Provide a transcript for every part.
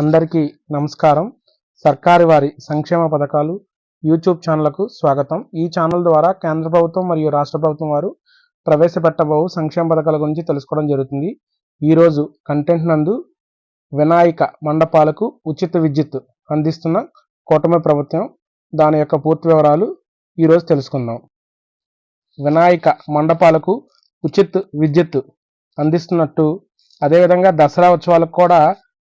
అందరికీ నమస్కారం. సర్కారు వారి సంక్షేమ పథకాలు యూట్యూబ్ ఛానళ్ళకు స్వాగతం. ఈ ఛానల్ ద్వారా కేంద్ర ప్రభుత్వం మరియు రాష్ట్ర ప్రభుత్వం వారు ప్రవేశపెట్టబోవు సంక్షేమ పథకాల గురించి తెలుసుకోవడం జరుగుతుంది. ఈరోజు కంటెంట్ నందు వినాయక మండపాలకు ఉచిత విద్యుత్ అందిస్తున్న కూటమి ప్రభుత్వం దాని యొక్క పూర్తి వివరాలు ఈరోజు తెలుసుకుందాం. వినాయక మండపాలకు ఉచిత విద్యుత్ అందిస్తున్నట్టు అదేవిధంగా దసరా ఉత్సవాలకు కూడా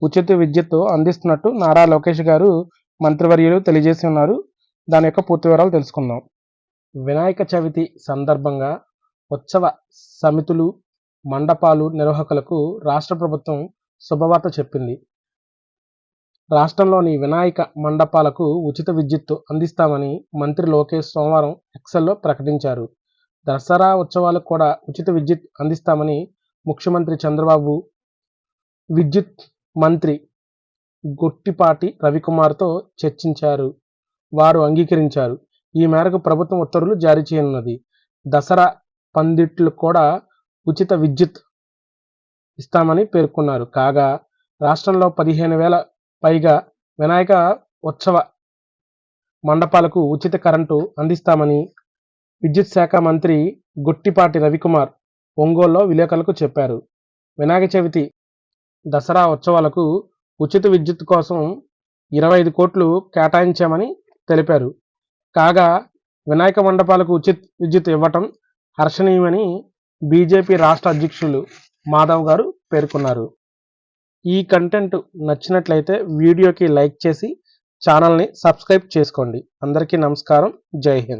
ఉచిత విద్యుత్ అందిస్తున్నట్టు నారా లోకేష్ గారు మంత్రివర్యులు తెలియజేసి ఉన్నారు. దాని యొక్క పూర్తి వివరాలు తెలుసుకుందాం. వినాయక చవితి సందర్భంగా ఉత్సవ సమితులు మండపాలు నిర్వాహకులకు రాష్ట్ర ప్రభుత్వం శుభవార్త చెప్పింది. రాష్ట్రంలోని వినాయక మండపాలకు ఉచిత విద్యుత్ అందిస్తామని మంత్రి లోకేష్ సోమవారం ఎక్సెల్లో ప్రకటించారు. దసరా ఉత్సవాలకు కూడా ఉచిత విద్యుత్ అందిస్తామని ముఖ్యమంత్రి చంద్రబాబు విద్యుత్ మంత్రి గొట్టిపాటి రవికుమార్తో చర్చించారు. వారు అంగీకరించారు. ఈ మేరకు ప్రభుత్వం ఉత్తర్వులు జారీ చేయనున్నది. దసరా పందిట్లు కూడా ఉచిత విద్యుత్ ఇస్తామని పేర్కొన్నారు. కాగా రాష్ట్రంలో పదిహేను వేల పైగా వినాయక ఉత్సవ మండపాలకు ఉచిత కరెంటు అందిస్తామని విద్యుత్ శాఖ మంత్రి గొట్టిపాటి రవికుమార్ ఒంగోలులో విలేకరులకు చెప్పారు. వినాయక చవితి దసరా ఉత్సవాలకు ఉచిత విద్యుత్ కోసం ఇరవై ఐదు కోట్లు కేటాయించామని తెలిపారు. కాగా వినాయక మండపాలకు ఉచిత విద్యుత్ ఇవ్వటం హర్షణీయమని బీజేపీ రాష్ట్ర అధ్యక్షులు మాధవ్ గారు పేర్కొన్నారు. ఈ కంటెంట్ నచ్చినట్లయితే వీడియోకి లైక్ చేసి ఛానల్ని సబ్స్క్రైబ్ చేసుకోండి. అందరికీ నమస్కారం. జై హింద్.